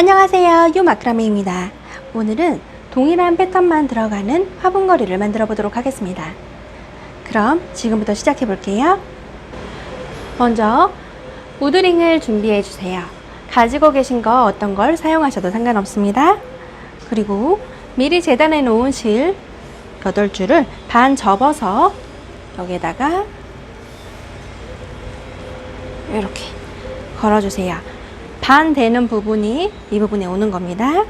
안녕하세요. 유마크라메입니다. 오늘은 동일한 패턴만 들어가는 화분거리를 만들어 보도록 하겠습니다. 그럼 지금부터 시작해 볼게요. 먼저 우드링을 준비해 주세요. 가지고 계신 거 어떤 걸 사용하셔도 상관없습니다. 그리고 미리 재단해 놓은 실 8줄을 반 접어서 여기에다가 이렇게 걸어주세요. 반 되는 부분이 이 부분에 오는 겁니다.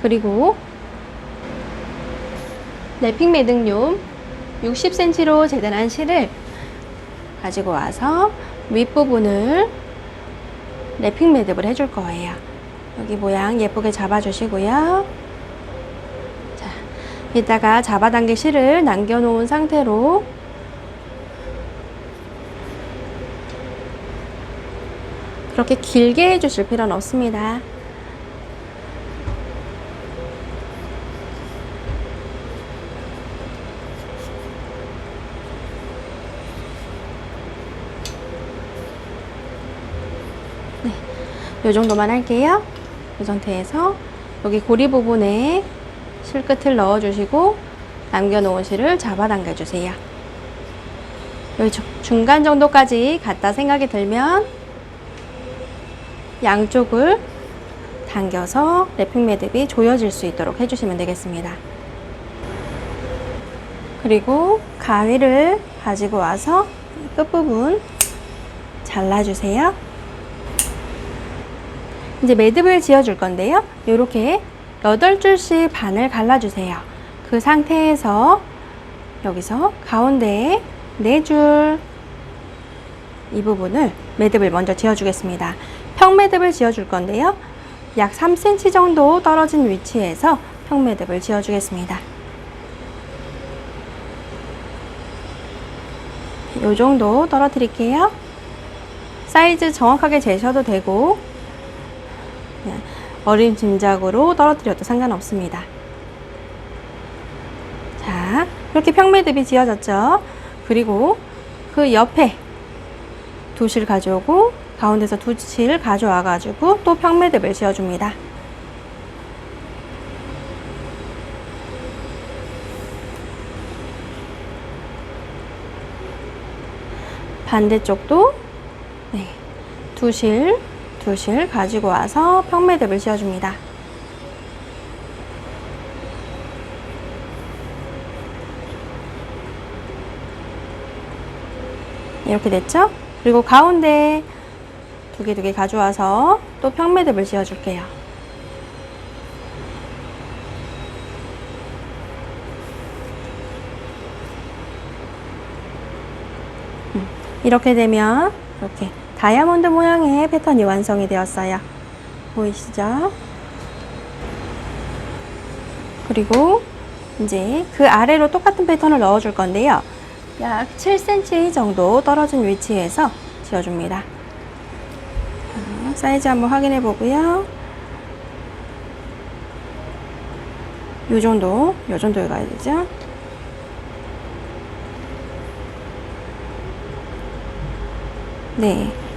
그리고 랩핑 매듭용 60cm로 재단한 실을 가지고 와서 윗부분을 랩핑 매듭을 해줄 거예요. 여기 모양 예쁘게 잡아주시고요. 자, 이따가 잡아당길 실을 남겨놓은 상태로 그렇게 길게 해주실 필요는 없습니다. 네, 이 정도만 할게요. 이 상태에서 여기 고리 부분에 실 끝을 넣어주시고 남겨놓은 실을 잡아당겨 주세요. 여기 중- 중간 정도까지 갔다 생각이 들면 양쪽을 당겨서 랩핑 매듭이 조여질 수 있도록 해주시면 되겠습니다. 그리고 가위를 가지고 와서 끝부분 잘라주세요. 이제 매듭을 지어줄 건데요. 이렇게 8줄씩 반을 갈라주세요. 그 상태에서 여기서 가운데에 4줄 이 부분을 매듭을 먼저 지어주겠습니다. 평매듭을 지어줄 건데요. 약 3cm 정도 떨어진 위치에서 평매듭을 지어주겠습니다. 이 정도 떨어뜨릴게요. 사이즈 정확하게 재셔도 되고 그냥 어린 짐작으로 떨어뜨려도 상관없습니다. 자, 이렇게 평매듭이 지어졌죠. 그리고 그 옆에 두실 가져오고 가운데서 두실 가져와 가지고 또 평매듭을 지어줍니다. 반대쪽도 네, 두 실, 두실 가지고 와서 평매듭을 지어줍니다. 이렇게 됐죠? 그리고 가운데 두 개 두 개 가져와서 또 평매듭을 지어줄게요. 음, 이렇게 되면 이렇게 다이아몬드 모양의 패턴이 완성이 되었어요. 보이시죠? 그리고 이제 그 아래로 똑같은 패턴을 넣어줄 건데요. 약 7cm 정도 떨어진 위치에서 지어줍니다. 자, 사이즈 한번 확인해 보고요. 요 정도, 요 정도에 가야 되죠. 네.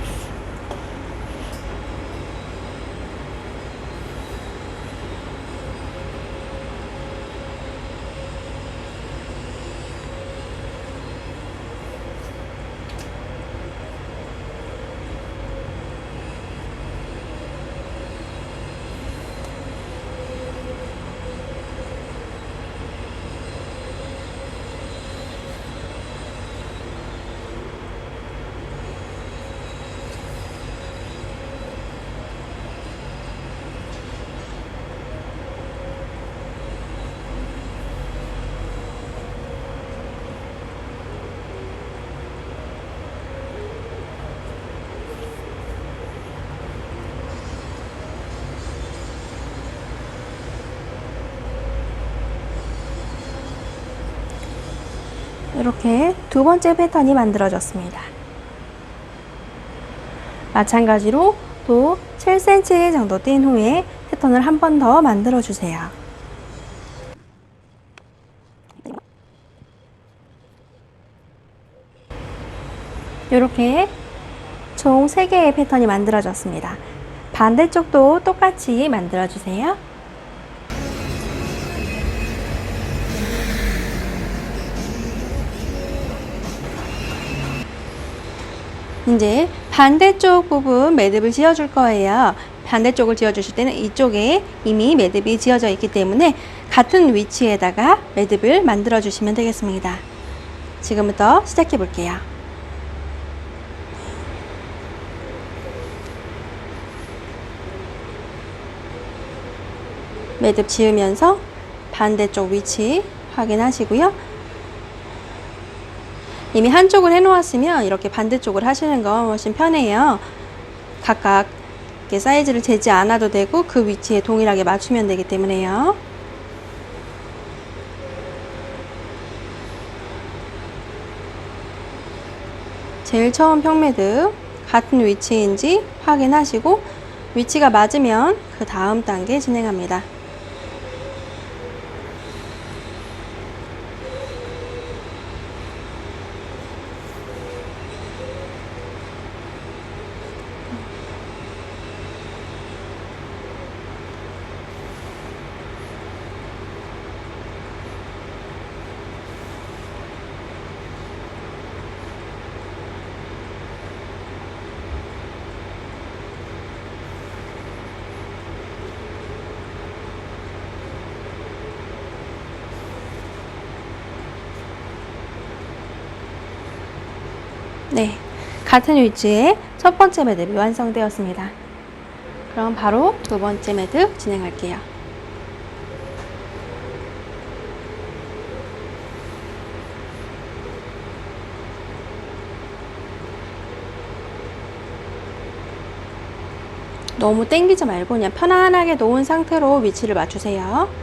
이렇게 두 번째 패턴이 만들어졌습니다. 마찬가지로 또 7cm 정도 뛴 후에 패턴을 한 번 더 만들어 주세요. 이렇게 총 3개의 패턴이 만들어졌습니다. 반대쪽도 똑같이 만들어 주세요. 이제 반대쪽 부분 매듭을 지어줄 거예요. 반대쪽을 지어주실 때는 이쪽에 이미 매듭이 지어져 있기 때문에 같은 위치에다가 매듭을 만들어 주시면 되겠습니다. 지금부터 시작해 볼게요. 매듭 지으면서 반대쪽 위치 확인하시고요. 이미 한쪽을 해놓았으면 이렇게 반대쪽을 하시는 거 훨씬 편해요. 각각 사이즈를 재지 않아도 되고 그 위치에 동일하게 맞추면 되기 때문에요. 제일 처음 평매듭 같은 위치인지 확인하시고 위치가 맞으면 그 다음 단계 진행합니다. 네, 같은 위치에 첫 번째 매듭이 완성되었습니다. 그럼 바로 두 번째 매듭 진행할게요. 너무 땡기지 말고 그냥 편안하게 놓은 상태로 위치를 맞추세요.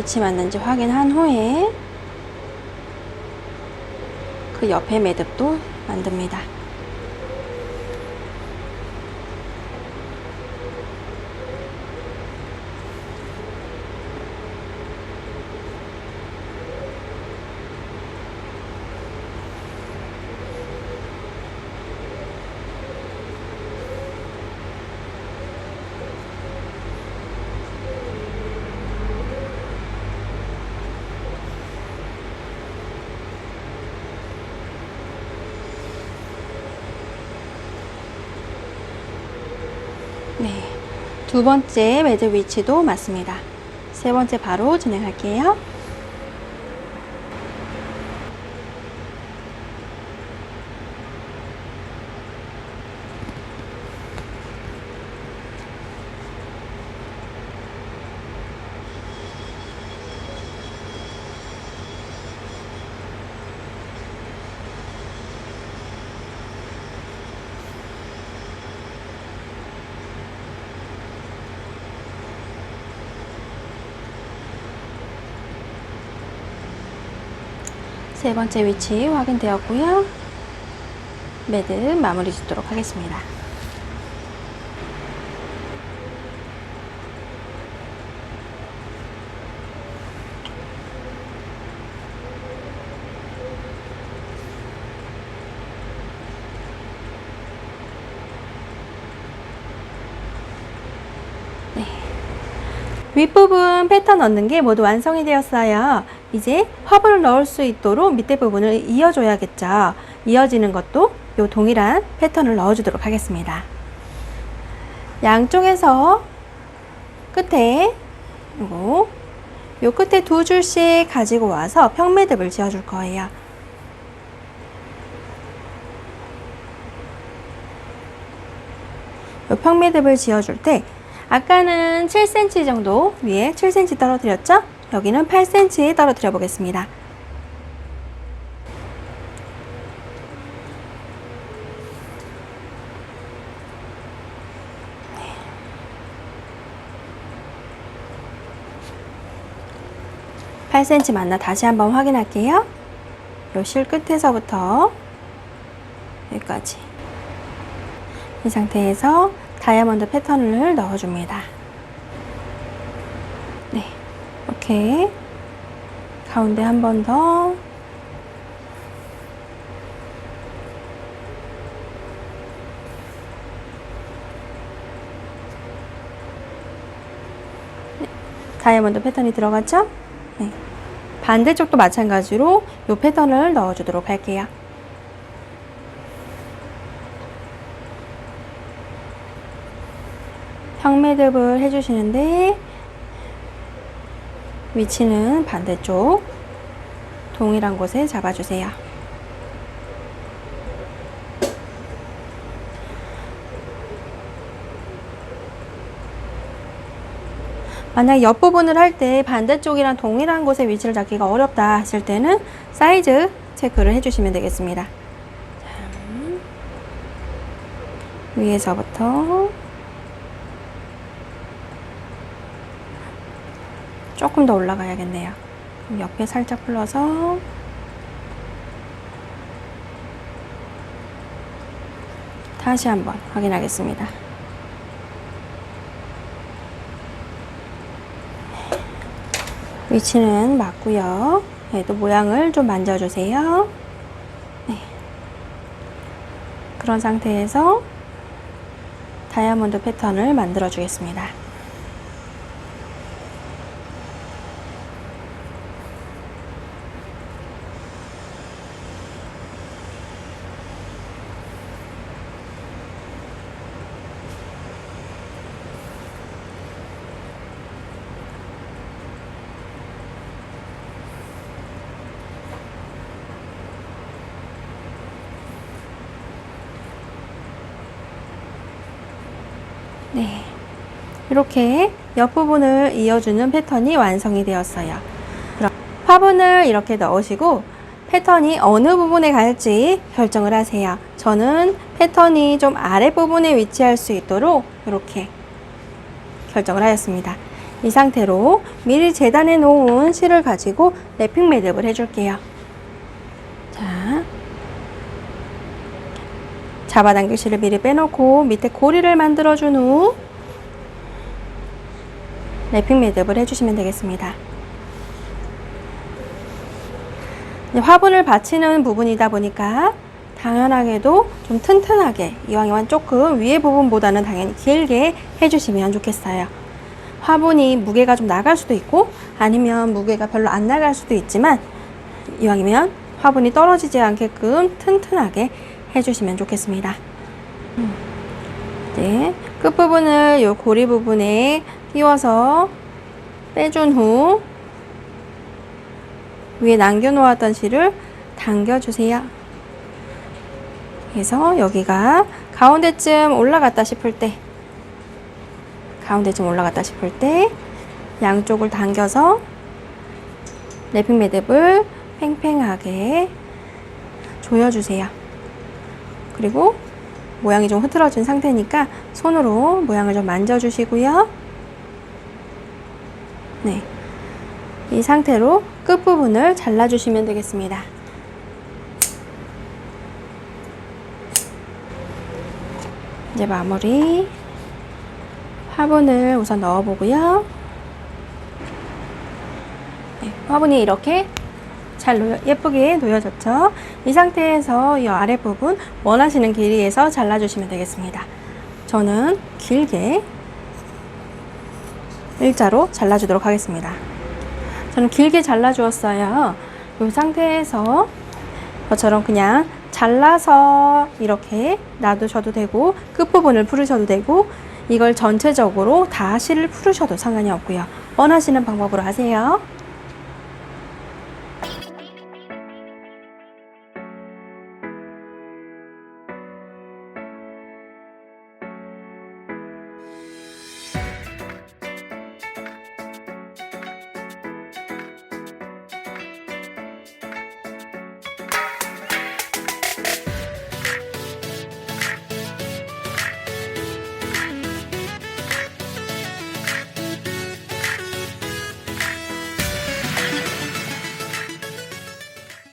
위치 맞는지 확인한 후에 그 옆에 매듭도 만듭니다. 네. 두 번째 매듭 위치도 맞습니다. 세 번째 바로 진행할게요. 세 번째 위치 확인되었고요. 매듭 마무리 짓도록 하겠습니다. 네. 윗부분 패턴 넣는 게 모두 완성이 되었어요. 이제 화분을 넣을 수 있도록 밑에 부분을 이어줘야겠죠. 이어지는 것도 요 동일한 패턴을 넣어주도록 하겠습니다. 양쪽에서 끝에 요거 요 끝에 두 줄씩 가지고 와서 평매듭을 지어줄 거예요. 요 평매듭을 지어줄 때 아까는 7cm 정도 위에 7cm 떨어뜨렸죠? 여기는 8cm 떨어뜨려 보겠습니다. 네. 8cm 맞나 다시 한번 확인할게요. 요 실 끝에서부터 여기까지. 이 상태에서 다이아몬드 패턴을 넣어줍니다. 네, 이렇게 가운데 한 번 더. 네, 다이아몬드 패턴이 들어갔죠? 네. 반대쪽도 마찬가지로 이 패턴을 넣어주도록 할게요. 평매듭을 해주시는데 위치는 반대쪽 동일한 곳에 잡아주세요. 만약 옆부분을 할 때 반대쪽이랑 동일한 곳에 위치를 잡기가 어렵다 하실 때는 사이즈 체크를 해주시면 되겠습니다. 자, 위에서부터 조금 더 올라가야겠네요. 옆에 살짝 풀러서 다시 한번 확인하겠습니다. 위치는 맞고요. 얘도 모양을 좀 만져주세요. 네. 그런 상태에서 다이아몬드 패턴을 만들어 주겠습니다. 이렇게 옆부분을 이어주는 패턴이 완성이 되었어요. 그럼 화분을 이렇게 넣으시고 패턴이 어느 부분에 갈지 결정을 하세요. 저는 패턴이 좀 아랫부분에 위치할 수 있도록 이렇게 결정을 하였습니다. 이 상태로 미리 재단해 놓은 실을 가지고 랩핑 매듭을 해줄게요. 자, 잡아당길 실을 미리 빼놓고 밑에 고리를 만들어준 후 랩핑 매듭을 해주시면 되겠습니다. 화분을 받치는 부분이다 보니까 당연하게도 좀 튼튼하게 이왕이면 조금 위에 부분보다는 당연히 길게 해주시면 좋겠어요. 화분이 무게가 좀 나갈 수도 있고 아니면 무게가 별로 안 나갈 수도 있지만 이왕이면 화분이 떨어지지 않게끔 튼튼하게 해주시면 좋겠습니다. 음. 네, 끝부분을 이 고리 부분에 끼워서 빼준 후 위에 남겨놓았던 실을 당겨주세요. 그래서 여기가 가운데쯤 올라갔다 싶을 때 가운데쯤 올라갔다 싶을 때 양쪽을 당겨서 랩핑 매듭을 팽팽하게 조여주세요. 그리고 모양이 좀 흐트러진 상태니까 손으로 모양을 좀 만져주시고요. 네. 이 상태로 끝부분을 잘라주시면 되겠습니다. 이제 마무리 화분을 우선 넣어보고요. 네, 화분이 이렇게 잘 놓여, 예쁘게 놓여졌죠. 이 상태에서 이 아랫부분 원하시는 길이에서 잘라주시면 되겠습니다. 저는 길게 일자로 잘라주도록 하겠습니다. 저는 길게 잘라주었어요. 이 상태에서 저처럼 그냥 잘라서 이렇게 놔두셔도 되고 끝부분을 풀으셔도 되고 이걸 전체적으로 다 실을 풀으셔도 상관이 없고요. 원하시는 방법으로 하세요.